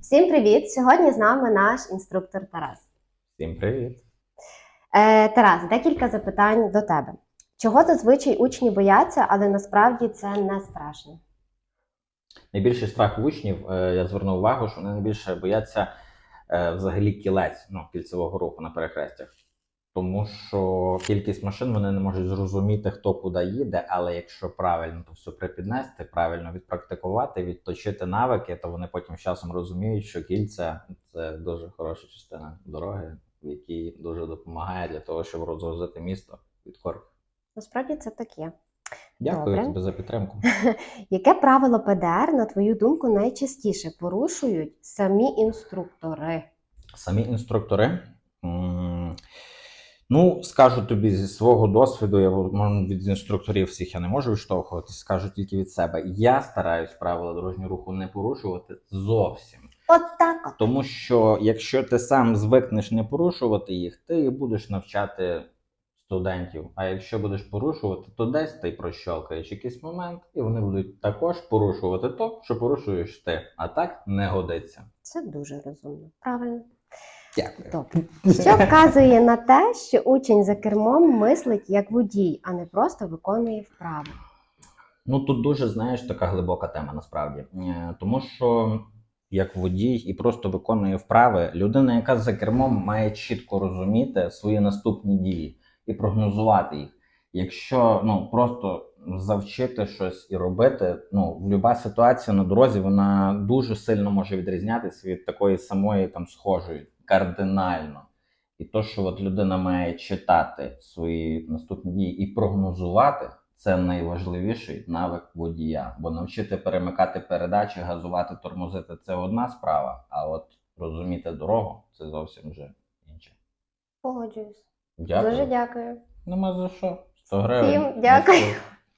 Всім привіт! Сьогодні з нами наш інструктор Тарас. Всім привіт. Е, Тарас, декілька запитань до тебе. Чого зазвичай учні бояться, але насправді це не страшно? Найбільший страх в учнів, е, я звернув увагу, що вони найбільше бояться е, взагалі кілець, ну, кільцевого руху на перехрестях. Тому що кількість машин вони не можуть зрозуміти, хто куди їде, але якщо правильно то все припіднести, правильно відпрактикувати, відточити навики, то вони потім з часом розуміють, що кільця це дуже хороша частина дороги, в якій дуже допомагає для того, щоб розгрузити місто від корків. Насправді це таке. Дякую Добре. тобі за підтримку. Яке правило ПДР, на твою думку, найчастіше порушують самі інструктори? Самі інструктори. Ну, скажу тобі зі свого досвіду, я від інструкторів всіх я не можу відштовхуватись, скажу тільки від себе. Я стараюсь правила дорожнього руху не порушувати зовсім. От так от. Тому що якщо ти сам звикнеш не порушувати їх, ти будеш навчати студентів. А якщо будеш порушувати, то десь ти прощолкаєш якийсь момент, і вони будуть також порушувати то, що порушуєш ти. А так не годиться. Це дуже розумно. Правильно. Дякую. Добре. Що вказує на те, що учень за кермом мислить як водій, а не просто виконує вправи? Ну тут дуже знаєш така глибока тема насправді, Е, тому що як водій і просто виконує вправи, людина, яка за кермом має чітко розуміти свої наступні дії і прогнозувати їх. Якщо ну просто завчити щось і робити, ну будь-яка ситуація на дорозі вона дуже сильно може відрізнятися від такої самої там схожої, кардинально. І то, що от людина має читати свої наступні дії і прогнозувати, це найважливіший навик водія. Бо навчити перемикати передачі, газувати, тормозити це одна справа, а от розуміти дорогу це зовсім вже інше. Погоджуюсь. Дякую. Дуже дякую. Нема за що. 100 гривень. Всім дякую.